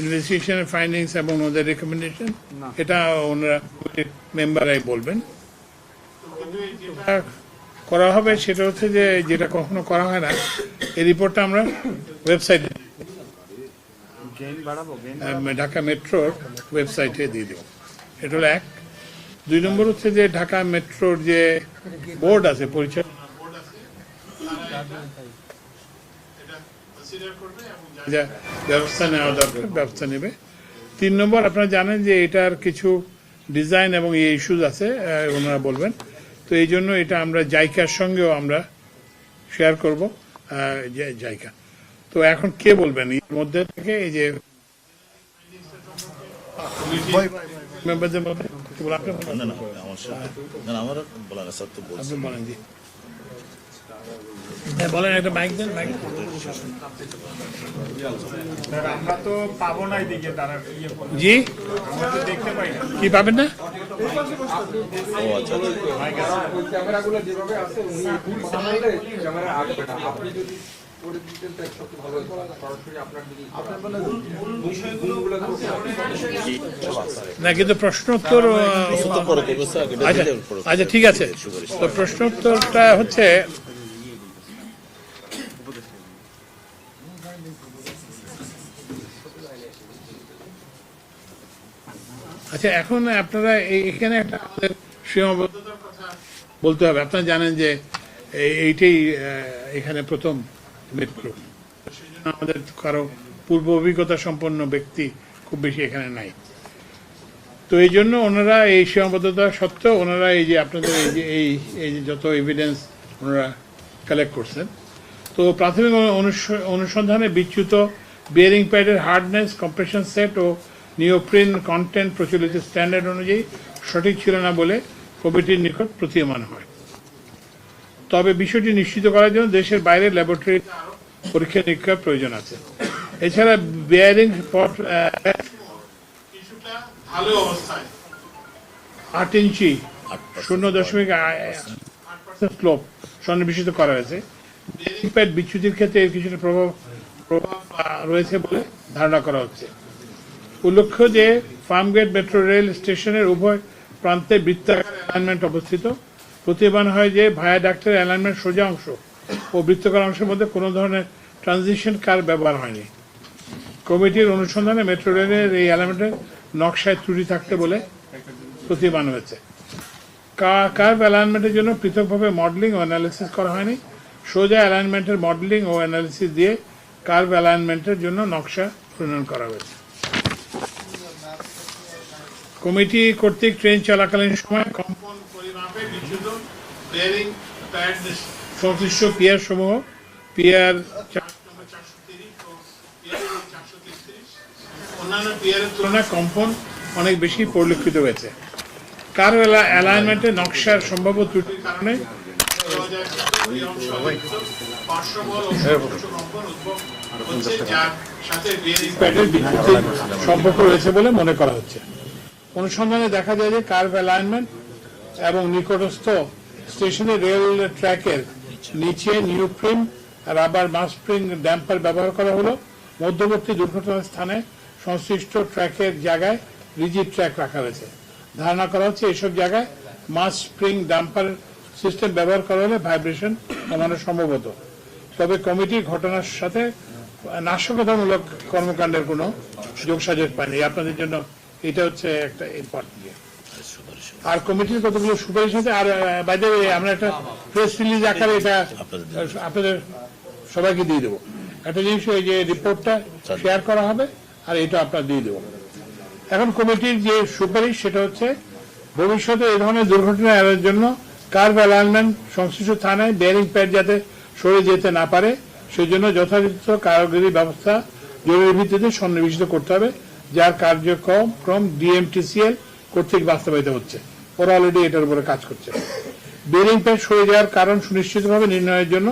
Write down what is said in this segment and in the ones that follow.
ইনভেস্টিগেশনের findings এবং ওদের recommendation এটা ওনারা মেম্বাররাই বলবেন করা হবে সেটা হচ্ছে যে যেটা কখনো করা হয় না এই রিপোর্টটা আমরা ওয়েবসাইটে ঢাকা মেট্রোর ওয়েবসাইটে দিয়ে দেবো। এটা হলো এক। দুই নম্বর হচ্ছে যে ঢাকা মেট্রোর যে বোর্ড আছে পরিচয় যা ব্যবস্থা নেওয়া দরকার ব্যবস্থা নেবে। তিন নম্বর আপনারা জানেন যে এটার কিছু ডিজাইন এবং এই ইস্যুজ আছে ওনারা বলবেন। তো এই জন্য এটা আমরা জাইকার সঙ্গেও আমরা শেয়ার করব জাইকা। তো এখন কে বলবেন? এর মধ্যে থেকে এই যে মেম্বারদের মধ্যে? আপনি বলেন। জি। বলেন একটা মাইক দেন মাইক আমরা তো পাবো না এদিকে তারা জি? দেখতে পাই না। কি পাবেন কিন্তু প্রশ্নোত্তর প্রশ্ন আচ্ছা আচ্ছা ঠিক আছে। তো প্রশ্নোত্তরটা হচ্ছে আচ্ছা এখন আপনারা এখানে একটা আমাদের সীমাবদ্ধতার কথা বলতে হবে। আপনারা জানেন যে এইটাই এখানে প্রথম মেট্রো আমাদের কারও পূর্ব অভিজ্ঞতা সম্পন্ন ব্যক্তি খুব বেশি এখানে নাই। তো এই জন্য ওনারা এই সীমাবদ্ধতা সত্ত্বেও ওনারা এই যে আপনাদের এই যে এই যত এভিডেন্স ওনারা কালেক্ট করছেন, তো প্রাথমিক অনুস- অনুসন্ধানে বিচ্যুত বিয়ারিং প্যাডের হার্ডনেস কম্প্রেশন সেট ও নিওপ্রিন কন্টেন্ট প্রচলিত স্ট্যান্ডার্ড অনুযায়ী সঠিক ছিল না বলে কমিটির নিকট প্রতীয়মান হয়। তবে বিষয়টি নিশ্চিত করার জন্য দেশের বাইরে ল্যাবরেটরি পরীক্ষা নিরীক্ষার প্রয়োজন আছে। এছাড়া বেয়ারিং আট ইঞ্চি, শূন্য দশমিক স্লোপ সন্নিবেশিত করা হয়েছে। বিচ্যুতির ক্ষেত্রে কিছুটা প্রভাব প্রভাব রয়েছে বলে ধারণা করা হচ্ছে। উল্লেখ্য যে ফার্মগেট মেট্রো রেল স্টেশনের উভয় প্রান্তে বৃত্তাকার অ্যালাইনমেন্ট অবস্থিত। প্রতিবান হয় যে ভায়া ডাক্তার অ্যালাইনমেন্ট সোজা অংশ ও বৃত্তাকার অংশের মধ্যে কোনো ধরনের ট্রানজিশন কার ব্যবহার হয়নি। কমিটির অনুসন্ধানে মেট্রো রেলের এই অ্যালাইনমেন্টের নকশায় ত্রুটি থাকতে বলে প্রতিবান হয়েছে। কার্ভ অ্যালাইনমেন্টের জন্য পৃথকভাবে মডেলিং ও অ্যানালিসিস করা হয়নি। সোজা অ্যালাইনমেন্টের মডেলিং ও অ্যানালিসিস দিয়ে কার্ভ অ্যালাইনমেন্টের জন্য নকশা প্রণয়ন করা হয়েছে। কমিটি কর্তৃক ট্রেন চলাকালীন সময় কম্পন পরিমাপে বিচ্যুত বেয়ারিং প্যাড সংশ্লিষ্ট পিয়ার সমূহ পিয়ার অন্যান্য পিয়ারের তুলনায় কম্পন অনেক বেশি পরিলক্ষিত হয়েছে। কার অ্যালাইনমেন্টে নকশার সম্ভাব্য ত্রুটির কারণে সম্পর্ক রয়েছে বলে মনে করা হচ্ছে। অনুসন্ধানে দেখা যায় যে কার্ভ অ্যালাইনমেন্ট এবং নিকটস্থ স্টেশনে রেল ট্র্যাকের নিচে নিউপ্রিম রাবার মাসপ্রিং ড্যাম্পার ব্যবহার করা হলো। মধ্যবর্তী দুর্ঘটনার স্থানে সংশ্লিষ্ট ট্র্যাকের জায়গায় রিজিড ট্র্যাক রাখা হয়েছে। ধারণা করা হচ্ছে এসব জায়গায় মাস স্প্রিং ডাম্পার সিস্টেম ব্যবহার করা হলে ভাইব্রেশন কমানো সম্ভবত। তবে কমিটি ঘটনার সাথে নাশকতামূলক কর্মকাণ্ডের কোনো যোগসাজশ পায়নি। আপনাদের জন্য এটা হচ্ছে একটা ইম্পর্টেন্ট আর কমিটির কতগুলো সুপারিশ আছে আর বাইরে আমরা একটা প্রেস রিলিজ আকারে এটা আপনাদের সবাইকে দিয়ে দেবো। একটা জিনিস ওই যে রিপোর্টটা শেয়ার করা হবে আর এটা আপনার দিয়ে দেবো। এখন কমিটির যে সুপারিশ সেটা হচ্ছে ভবিষ্যতে এই ধরনের দুর্ঘটনা এড়ানোর জন্য কার্ভ অ্যালাইনমেন্ট সংশ্লিষ্ট থানায় বেয়ারিং প্যাড যাতে সরে যেতে না পারে সেই জন্য যথাযথ কারিগরি ব্যবস্থা জরুরি ভিত্তিতে সন্নিবেশিত করতে হবে। যার কার্যক্রম ক্রম ডিএমটিসিএল কর্তৃক বাস্তবায়িত হচ্ছে। ওরা অলরেডি এটার উপরে কাজ করছে। বেরিং প্যাড সরে যাওয়ার কারণ সুনিশ্চিতভাবে নির্ণয়ের জন্য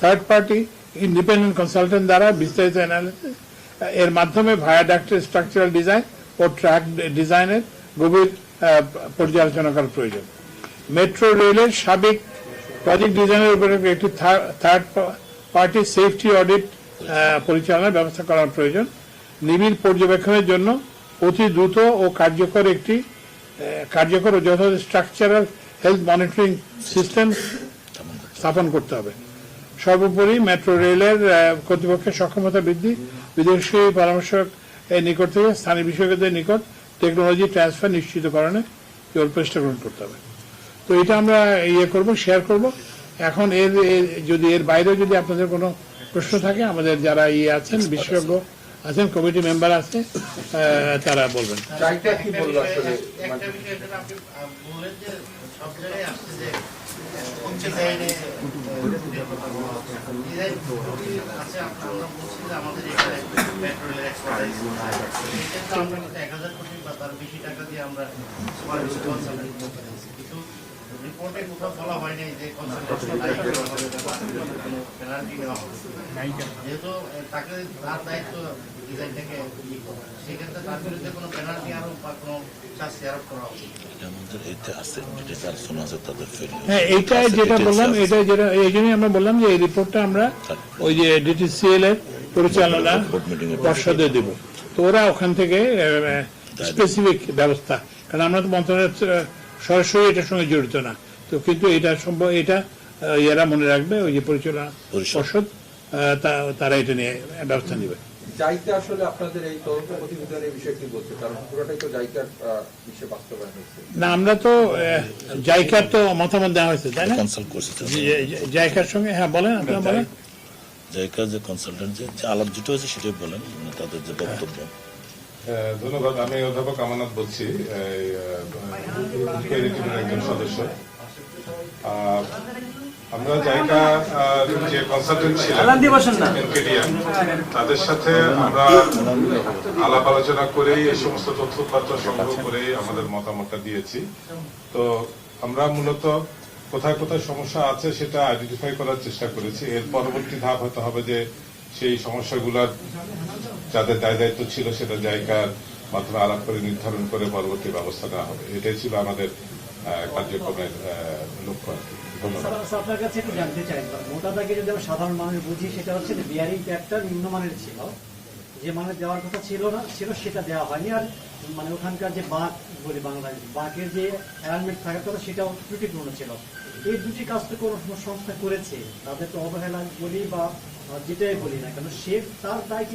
থার্ড পার্টি ইন্ডিপেন্ডেন্ট কনসালটেন্ট দ্বারা বিস্তারিত এর মাধ্যমে ভায়া ডাক্তার স্ট্রাকচারাল ডিজাইন ও ট্র্যাক ডিজাইনের গভীর পর্যালোচনা করার প্রয়োজন। মেট্রো রেলের সাবেক প্রজেক্ট ডিজাইনের উপরে একটি থার্ড পার্টি সেফটি অডিট পরিচালনার ব্যবস্থা করার প্রয়োজন। নিবিড় পর্যবেক্ষণের জন্য অতি দ্রুত ও কার্যকর একটি কার্যকর ও যথাযথ স্ট্রাকচারাল হেলথ মনিটরিং সিস্টেম স্থাপন করতে হবে। সর্বোপরি মেট্রো রেলের কর্তৃপক্ষের সক্ষমতা বৃদ্ধি, বিদেশি পরামর্শক নিকট থেকে স্থানীয় বিশেষজ্ঞদের নিকট টেকনোলজি ট্রান্সফার নিশ্চিতকরণে কেবল প্রচেষ্টা গ্রহণ করতে হবে। তো এটা আমরা ইয়ে করব শেয়ার করব। এখন এর- যদি এর বাইরেও যদি আপনাদের কোনো প্রশ্ন থাকে, আমাদের যারা ইয়ে আছেন, বিশেষজ্ঞ আছেন কমিটি মেম্বার আছে তারা বলবেন। মানে আমরা বলছি যে আমাদের এখানে পেট্রোলের এক্সপার্টাইজ এক্ষেত্রে আমরা কিন্তু এক হাজার কোটি বা তার বেশি টাকা দিয়ে আমরা কিন্তু রিপোর্টে কোথাও বলা হয় নাই যে পেনাল্টি নেওয়া হবে। যেহেতু তাকে তার দায়িত্ব ডিজাইনটাকে ইয়ে করা। সেক্ষেত্রে তার বিরুদ্ধে কোনো পেনাল্টি আরোপ বা কোনো শাস্তি আরোপ করা হবে। হ্যাঁ এইটাই যেটা বললাম এটা যেটা এই জন্যই আমরা বললাম যে এই রিপোর্টটা আমরা ওই যে ডিটিসিএল এর পরিচালনা পর্ষদে দেব। তো ওরা ওখান থেকে স্পেসিফিক ব্যবস্থা। কারণ আমরা তো মন্ত্রণালয়ের সরাসরি এটার সঙ্গে জড়িত না। তো কিন্তু এটা সম্ভব এটা এরা মনে রাখবে ওই যে পরিচালনা পর্ষদ। তারা এটা নিয়ে ব্যবস্থা নেবে। জাইকা আসলে আপনাদের এই তদন্ত প্রতিবেদনের বিষয়ে কি বলছে কারণ পুরোটাই তো জাইকার বিষয়ে বাস্তবায়ন হয়েছে। না আমরা তো জাইকার তো মতামত দেওয়া হয়েছে তাই না? কনসাল্ট করছে জাইকার সঙ্গে হ্যাঁ বলেন আপনারা বলেন। জায়গা যে কনসালটেন্ট যে আলাপ যেটা হয়েছে সেটাই বলেন মানে তাদের যে বক্তব্য। আহ, ধন্যবাদ। আমি অধ্যাপক আমানত বলছি একজন সদস্য। আমরা জায়গা যে কনসালটেন্ট NKDM, তাদের সাথে আমরা আলাপ আলোচনা করেই এই সমস্ত তথ্য উপাত্ত সংগ্রহ করেই আমাদের মতামতটা দিয়েছি। তো আমরা মূলত কোথায় কোথায় সমস্যা আছে সেটা আইডেন্টিফাই করার চেষ্টা করেছি। এর পরবর্তী ধাপ হতে হবে যে সেই সমস্যাগুলোর যাদের দায় দায়িত্ব ছিল সেটা জায়গার মাধ্যমে আলাপ করে, নির্ধারণ করে পরবর্তী ব্যবস্থা নেওয়া হবে। এটাই ছিল আমাদের কার্যক্রমের লক্ষ্য আর কি। আপনার কাছে একটু জানতে চাই, মোটা দাগে যদি আমরা সাধারণ মানুষ বুঝি, সেটা হচ্ছে বিয়ারিং ট্যাপটা নিম্নমানের ছিল। যে মানে দেওয়ার কথা ছিল না ছিল সেটা দেওয়া হয়নি। আর মানে ওখানকার যে বাঁক বলি বাংলাদেশ বাঁকের যে অ্যালাইনমেন্ট থাকার কথা সেটাও ত্রুটিপূর্ণ ছিল। এই দুটি কাজ তো কোনো কোনো সংস্থা করেছে। তাদের তো অবহেলা বলি বা বলি না সে তার দায়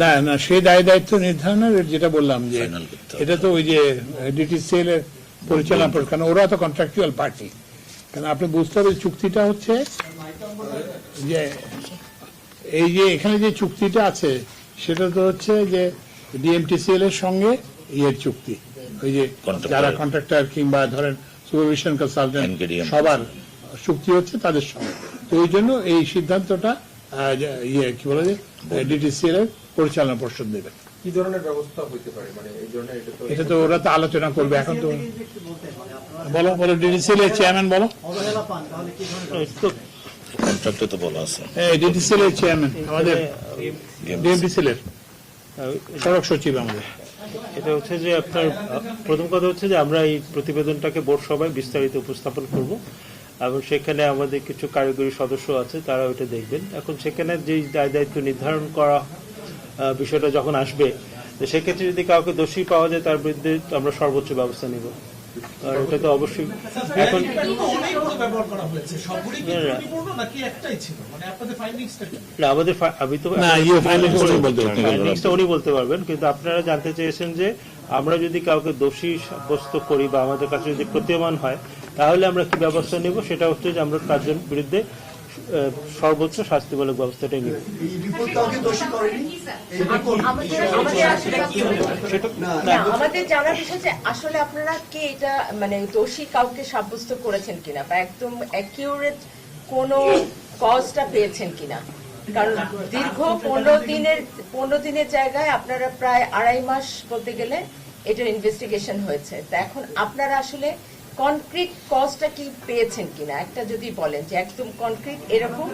না না দায়িত্ব নির্ধারণের যেটা বললাম যে। এটা তো ওই যে ডিটিসিএল এর পরিচালনা কারণ ওরা তো কন্ট্রাকচুয়াল পার্টি কারণ আপনি বুঝতে হবে চুক্তিটা হচ্ছে যে এই যে এখানে যে চুক্তিটা আছে সেটা তো হচ্ছে যে ডিএমটিসিএল এর সঙ্গে ইয়ের চুক্তি। ওই যে যারা কন্ট্রাক্টর কিংবা ধরেন সুপারভিশন কনসালটেন্ট সবার চুক্তি হচ্ছে তাদের সঙ্গে। তো এই জন্য এই সিদ্ধান্তটা ইয়ে কি বলে যে ডিটিসিএল এর পরিচালনা পর্ষদ দেবে। কি ধরনের ব্যবস্থা হইতে পারে? মানে এই ধরনের এটা তো এটা তো ওরা তো আলোচনা করবে এখন তো। মানে বলো বলো ডিটিসিএল এর চেয়ারম্যান বলো। কন্ট্রাক্টে তো বলা আছে। ডিটিসিএল এর চেয়ারম্যান আমাদের এর সড়ক সচিব আমাদের। এটা হচ্ছে যে আপনার প্রথম কথা হচ্ছে যে আমরা এই প্রতিবেদনটাকে বোর্ড সভায় বিস্তারিত উপস্থাপন করব এবং সেখানে আমাদের কিছু কারিগরি সদস্য আছে তারা ওইটা দেখবেন। এখন সেখানে যে দায় দায়িত্ব নির্ধারণ করা আহ, বিষয়টা যখন আসবে সেক্ষেত্রে যদি কাউকে দোষী পাওয়া যায় তার বিরুদ্ধে আমরা সর্বোচ্চ ব্যবস্থা নিব। আর ওটা তো অবশ্যই এখন না, আমাদের আমি তো উনি বলতে পারবেন। কিন্তু আপনারা জানতে চেয়েছেন যে আমরা যদি কাউকে দোষী সাব্যস্ত করি বা আমাদের কাছে যদি প্রতীয়মান হয় তাহলে আমরা কি ব্যবস্থা নেব? সেটা হচ্ছে যে আমরা তার জন্য বিরুদ্ধে সর্বোচ্চ শাস্তিমূলক ব্যবস্থাটাই নিব। আমাদের আমাদের আসলে না, আমাদের জানার বিষয় যে আসলে আপনারা কি এটা মানে দোষী কাউকে সাব্যস্ত করেছেন কিনা বা একদম অ্যাকিউরেট কোন কজটা পেয়েছেন কিনা? কারণ দীর্ঘ পনেরো দিনের পনেরো দিনের জায়গায় আপনারা প্রায় আড়াই মাস বলতে গেলে এটার ইনভেস্টিগেশন হয়েছে। তা এখন আপনারা আসলে কনক্রিট কজটা কি পেয়েছেন কিনা? একটা যদি বলেন যে একদম কনক্রিট এরকম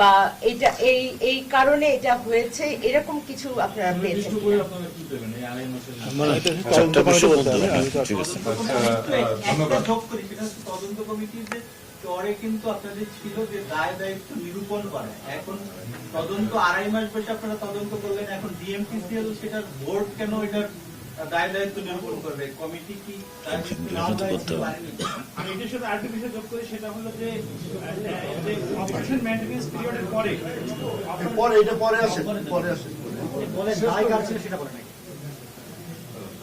বা এটা এই এই কারণে এটা হয়েছে এরকম কিছু আপনারা পেয়েছেন কিনা? এটা তদন্ত এটা কমিটির যে পরে কিন্তু আপনাদের ছিল যে দায় দায়িত্ব নিরূপণ করা। এখন তদন্ত আড়াই মাস বসে আপনারা তদন্ত করলেন এখন ডিএমপিসিএল সেটার বোর্ড কেন এটার দায় দায়িত্ব নিরূপণ করবে কমিটি কি দায় দায়িত্ব এটা তো করতে হবে। পারেনি? আমি এটার সাথে আরেকটা বিষয় যোগ করি সেটা হলো যে যে অপারেশন মেইনটেনেন্স পিরিয়ডের পরে। পরে এটা পরে আসে পরে আসে। বলে দায় কার ছিল সেটা বলে নাই।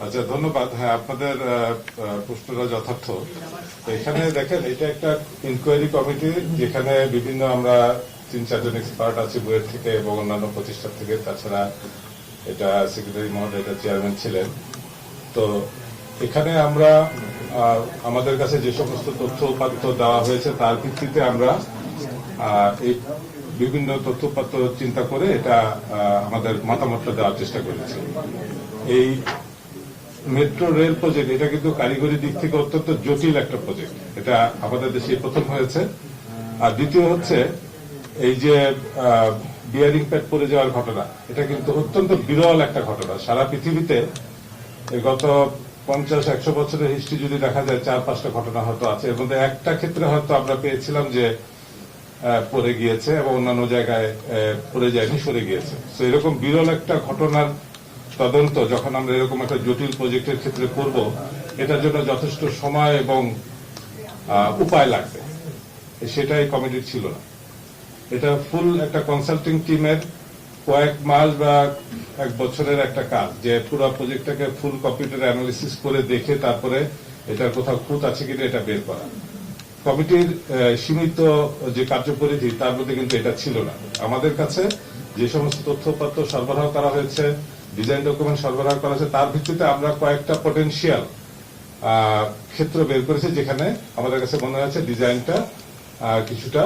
আচ্ছা ধন্যবাদ। হ্যাঁ আপনাদের প্রশ্নটা যথার্থ। তো এখানে দেখেন এটা একটা ইনকোয়ারি কমিটি যেখানে বিভিন্ন আমরা তিন চারজন এক্সপার্ট আছে বইয়ের থেকে এবং অন্যান্য প্রতিষ্ঠান থেকে তাছাড়া এটা সেক্রেটারি মহোদয়, এটা চেয়ারম্যান ছিলেন। তো এখানে আমরা আমাদের কাছে যে সমস্ত তথ্য উপাত্ত দেওয়া হয়েছে, তার ভিত্তিতে আমরা এই বিভিন্ন তথ্য উপাত্ত চিন্তা করে এটা আমাদের মতামতটা দেওয়ার চেষ্টা করেছি। এই মেট্রো রেল প্রজেক্ট এটা কিন্তু কারিগরি দিক থেকে অত্যন্ত জটিল একটা প্রজেক্ট এটা আমাদের দেশে প্রথম হয়েছে। আর দ্বিতীয় হচ্ছে, এই যে বিয়ারিং প্যাড পড়ে যাওয়ার ঘটনা। এটা কিন্তু অত্যন্ত বিরল একটা ঘটনা। সারা পৃথিবীতে গত পঞ্চাশ, একশো বছরের হিস্ট্রি যদি দেখা যায়, চার পাঁচটা ঘটনা হয়তো আছে। এর মধ্যে একটা ক্ষেত্রে হয়তো আমরা পেয়েছিলাম যে পড়ে গিয়েছে এবং অন্যান্য জায়গায় পড়ে যায়নি, সরে গিয়েছে। তো এরকম বিরল একটা ঘটনার তদন্ত, যখন আমরা এরকম একটা জটিল প্রজেক্টের ক্ষেত্রে করব, এটার জন্য যথেষ্ট সময় এবং উপায় লাগবে। সেটাই কমিটির ছিল না। এটা ফুল একটা কনসাল্টিং টিমের কয়েক মাস বা এক বছরের একটা কাজ, যে পুরো প্রজেক্টটাকে ফুল কম্পিউটার অ্যানালিসিস করে দেখে তারপরে এটার কোথাও খুঁত আছে কিনা এটা বের করা। কমিটির সীমিত যে কার্যপরিধি, তার মধ্যে কিন্তু এটা ছিল না। আমাদের কাছে যে সমস্ত তথ্যপত্র সরবরাহ করা হয়েছে ডিজাইন ডকুমেন্ট সরবরাহ করা হয়েছে, তার ভিত্তিতে আমরা কয়েকটা পটেনশিয়াল ক্ষেত্র বের করেছি, যেখানে আমাদের কাছে মনে হয়েছে ডিজাইনটা কিছুটা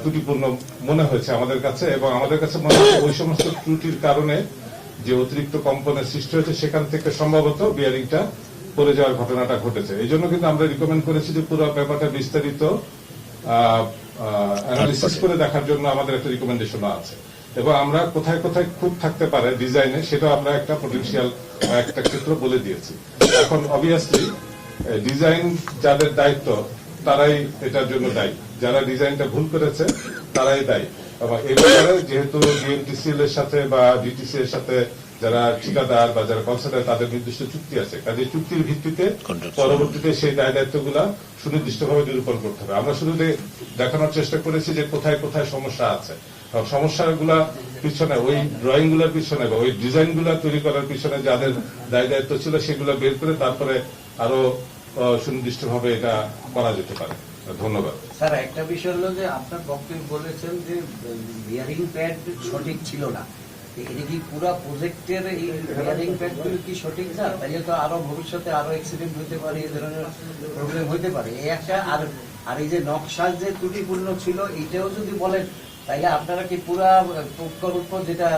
ত্রুটিপূর্ণ মনে হয়েছে আমাদের কাছে এবং আমাদের কাছে মনে হচ্ছে ওই সমস্ত ত্রুটির কারণে যে অতিরিক্ত কম্পনের সৃষ্টি হয়েছে, সেখান থেকে সম্ভবত বিয়ারিংটা পড়ে যাওয়ার ঘটনাটা ঘটেছে। এই জন্য কিন্তু আমরা রিকমেন্ড করেছি যে পুরো ব্যাপারটা বিস্তারিত অ্যানালিসিস করে দেখার জন্য আমাদের একটা রিকমেন্ডেশন আছে। এবং আমরা কোথায় কোথায় খুব থাকতে পারে ডিজাইনে সেটা আমরা একটা পটেনশিয়াল একটা ক্ষেত্র বলে দিয়েছি। এখন অবভিয়াসলি ডিজাইন যাদের দায়িত্ব তারাই এটার জন্য দায়ী। যারা ডিজাইনটা ভুল করেছে তারাই দায়ী। এবং এই ব্যাপারে যেহেতু ডিএমটিসিএল এর সাথে বা ডিটিসি এর সাথে যারা ঠিকাদার বা যারা কনসাল্টার তাদের নির্দিষ্ট চুক্তি আছে। কাজে চুক্তির ভিত্তিতে পরবর্তীতে সেই দায় দায়িত্বগুলা সুনির্দিষ্টভাবে নিরূপণ করতে হবে। আমরা শুধু দেখানোর চেষ্টা করেছি যে কোথায় কোথায় সমস্যা আছে। সমস্যাগুলা পিছনে ওই ড্রয়িংগুলার পিছনে বা ওই ডিজাইনগুলা তৈরি করার পিছনে যাদের দায় দায়িত্ব ছিল সেগুলো বের করে তারপরে আরও সুনির্দিষ্টভাবে এটা করা যেতে পারে। ধন্যবাদ। স্যার, একটা বিষয় হলো যে আপনার বক্তব্য বলেছেন যে বিয়ারিং প্যাড সঠিক ছিল না। এটা কি পুরো প্রজেক্টের এই বিয়ারিং প্যাডগুলো কি সঠিক না তাহলে তো আরও ভবিষ্যতে আরও অ্যাক্সিডেন্ট হতে পারে, এই ধরনের প্রবলেম হতে পারে। এই একটা, আর আর এই যে নকশা যে ত্রুটিপূর্ণ ছিল এটাও যদি বলেন তাহলে আপনারা কি পুরা প্রকল্প যেটা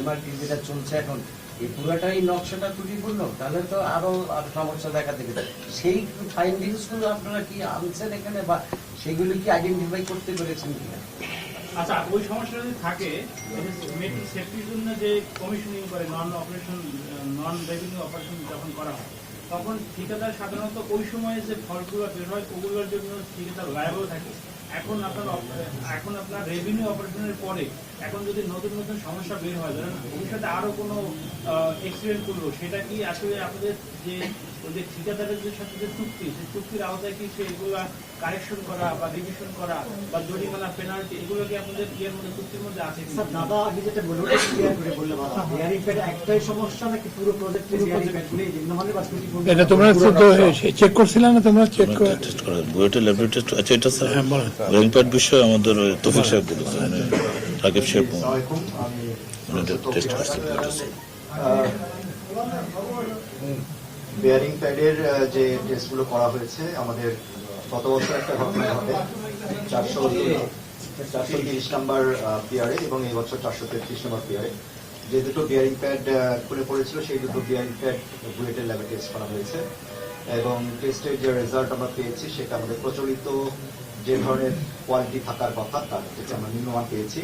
এমআরটি যেটা চলছে এখন, এই পুরাটাই নকশাটা ত্রুটিপূর্ণ? তাহলে তো আরও সমস্যা দেখা দেবে। সেই ফাইন্ডিংসগুলো আপনারা কি আনছেন এখানে বা সেগুলি কি আইডেন্টিফাই করতে পেরেছেন কিনা? আচ্ছা ওই সমস্যা যদি থাকে মেট্রো সেফটির জন্য যে কমিশনিং করে non operation non revenue operation যখন করা হয়, তখন ঠিকাদার সাধারণত ওই সময়ে যে ফলগুলো বের হয়, ওগুলোর জন্য ঠিকাদার লায়াবল থাকে। এখন আপনার এখন আপনার রেভিনিউ অপারেশনের পরে এখন যদি নতুন নতুন সমস্যা বের হয় ধরেন ভবিষ্যতে আরও কোনো এক্সিডেন্ট করল সেটা কি আসলে আপনাদের যে ওই যে ঠিকাদারের যে সাথে যে চুক্তি সেই চুক্তির আওতায় কি সেগুলা কারেকশন করা বা রিভিশন করা বা জরিমানা পেনাল্টি এগুলো কি আপনাদের ইয়ের মধ্যে চুক্তির মধ্যে আছে স্যার দাদা আগে যেটা বলল ক্লিয়ার করে বললে ভালো বিয়ারিং প্যাড একটাই সমস্যা নাকি পুরো প্রজেক্টে বিয়ারিং প্যাড নেই নিম্নমানের বা ত্রুটিপূর্ণ এটা তোমরা চেক করছিলে না তোমরা? চেক করে টেস্ট করা বুয়েটে ল্যাবরেটরি আচ্ছা এটা স্যার হ্যাঁ, বলেন। রেলপ্যাড বিষয়ে আমাদের তফিক সাহেব বলেছেন। উনি বেয়ারিং প্যাডের যে টেস্টগুলো করা হয়েছে আমাদের গত বছর একটা ঘটনা ঘটে। চারশো চারশো তিরিশ নাম্বার পিয়ারে এবং এই বছর চারশো তেত্রিশ নাম্বার পিয়ারে যে দুটো বিয়ারিং প্যাড খুলে পড়েছিল সেই দুটো বিয়ারিং প্যাড বুয়েটের ল্যাবে টেস্ট করা হয়েছে। এবং টেস্টের যে রেজাল্ট আমরা পেয়েছি সেটা আমাদের প্রচলিত যে ধরনের কোয়ালিটি থাকার কথা তার থেকে আমরা নিম্নমান পেয়েছি।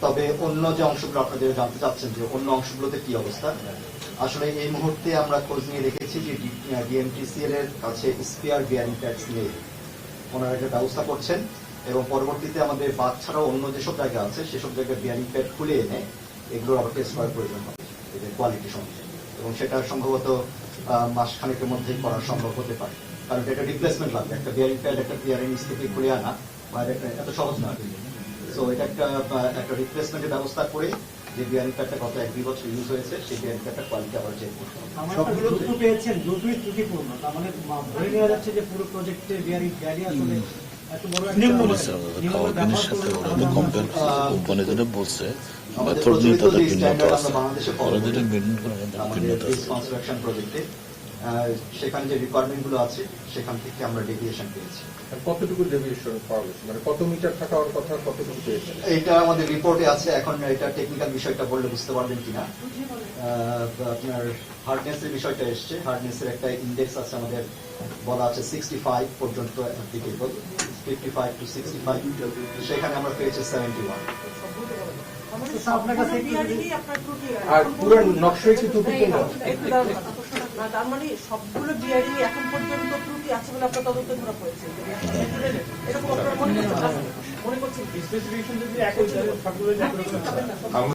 তবে অন্য যে অংশগুলো আপনাদের জানতে চাচ্ছেন যে অন্য অংশগুলোতে কি অবস্থা? আসলে এই মুহূর্তে আমরা খোঁজ নিয়ে দেখেছি যে ডিএমটিসিএল এর কাছে স্পেয়ার বিয়ারিং প্যাডস নেই। ওনারা একটা ব্যবস্থা করছেন এবং পরবর্তীতে আমাদের বাদ ছাড়াও অন্য যেসব জায়গা আছে সেসব জায়গায় বিয়ারিং প্যাড খুলে এনে এগুলো আবার টেস্ট করার প্রয়োজন হবে এদের কোয়ালিটি সম্বন্ধে এবং সেটা সম্ভবত আহ, মাসখানেকের মধ্যেই করা সম্ভব হতে পারে। কারণ এটা রিপ্লেসমেন্ট লাগবে। একটা বিয়ারিং প্যাড একটা বিয়ারিং থেকে খুলে আনা বা এত সহজ না। সো এটা একটা একটা রিপ্লেসমেন্টের ব্যবস্থা করে যে বিয়ারিং প্যাডটা গত এক দুই বছর ইউজ হয়েছে সেই বিয়ারিং প্যাডটা কোয়ালিটি আবার চেক করতে হবে। সবগুলো দুটো পেয়েছেন দুটোই ত্রুটিপূর্ণ তার মানে ধরে নেওয়া যাচ্ছে যে পুরো প্রজেক্টে বিয়ারিং বিয়ারি আসলে এত বড় একটা বলেছে বাংলাদেশে ভিন্নতা আছে। সেখানে যে রিকোয়ারমেন্টগুলো আছে সেখান থেকে আমরা ডেভিয়েশন পেয়েছি। কতটুকু ডেভিয়েশন পাওয়া গেছে? মানে কত মিটার থাকার কথা কতটুকু পেয়েছেন এটা আমাদের রিপোর্টে আছে এখন এটা টেকনিক্যাল বিষয়টা বললে বুঝতে পারবেন কিনা। আপনার হার্ডনেস এর বিষয়টা এসছে। হার্ডনেস এর একটা ইন্ডেক্স আছে আমাদের বলা আছে সিক্সটি ফাইভ পর্যন্ত applicable fifty five to sixty five সেখানে আমরা পেয়েছি সেভেন্টি ওয়ান আপনার আর পুরো নকশায় কি ত্রুটিপূর্ণ তার মানে সবগুলো বিয়ারিং এখন পর্যন্ত ত্রুটি আছে বলে আপনার তদন্ত ধরা পড়েছে। এরকম আপনার মনে করছেন? মনে করছেন